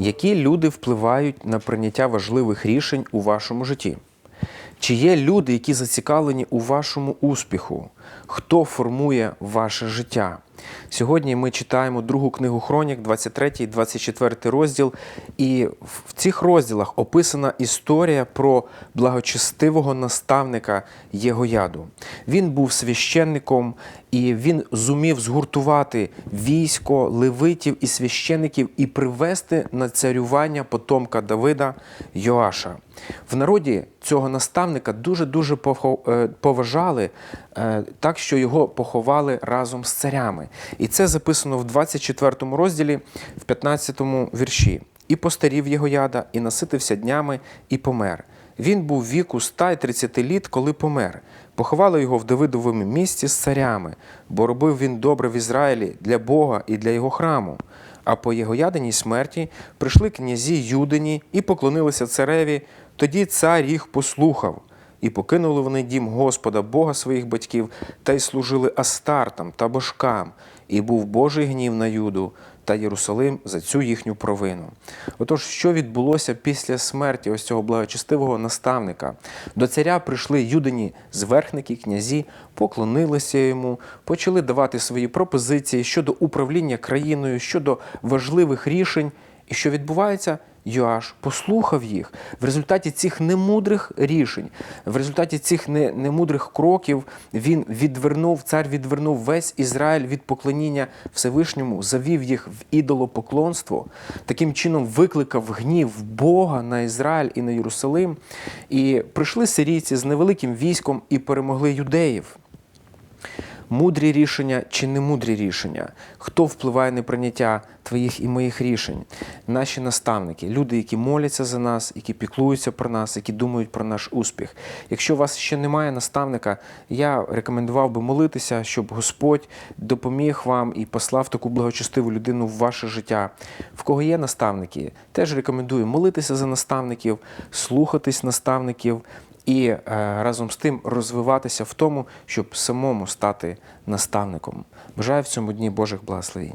Які люди впливають на прийняття важливих рішень у вашому житті? Чи є люди, які зацікавлені у вашому успіху? Хто формує ваше життя? Сьогодні ми читаємо другу книгу Хронік, 23 і 24 розділ. І в цих розділах описана історія про благочестивого наставника Єгояду. Він був священником, і він зумів згуртувати військо левитів і священників і привести на царювання потомка Давида Йоаша. В народі цього наставника дуже дуже поважали, е, так що його поховали разом з царями. І це записано в 24 розділі, в 15 вірші. І постарів Єгояда, і наситився днями, і помер. Він був віку 130 літ, коли помер. Поховали його в Давидовому місті з царями, бо робив він добре в Ізраїлі для Бога і для його храму. А по Єгоядиній смерті прийшли князі Юдині і поклонилися цареві. Тоді цар їх послухав. І покинули вони дім Господа, Бога своїх батьків, та й служили Астартам та божкам, і був Божий гнів на Юду та Єрусалим за цю їхню провину. Отож, що відбулося після смерті ось цього благочестивого наставника? До царя прийшли юдині зверхники, князі, поклонилися йому, почали давати свої пропозиції щодо управління країною, щодо важливих рішень. І що відбувається? Йоаш послухав їх в результаті цих немудрих рішень, в результаті цих не- немудрих кроків він відвернув, цар відвернув весь Ізраїль від поклоніння Всевишньому, завів їх в ідолопоклонство, таким чином викликав гнів Бога на Ізраїль і на Єрусалим. І прийшли сирійці з невеликим військом і перемогли юдеїв. Мудрі рішення чи не мудрі рішення? Хто впливає на прийняття твоїх і моїх рішень? Наші наставники, люди, які моляться за нас, які піклуються про нас, які думають про наш успіх. Якщо у вас ще немає наставника, я рекомендував би молитися, щоб Господь допоміг вам і послав таку благочестиву людину в ваше життя. В кого є наставники, теж рекомендую молитися за наставників, слухатись наставників і е, разом з тим розвиватися в тому, щоб самому стати наставником. Бажаю в цьому дні Божих благословень.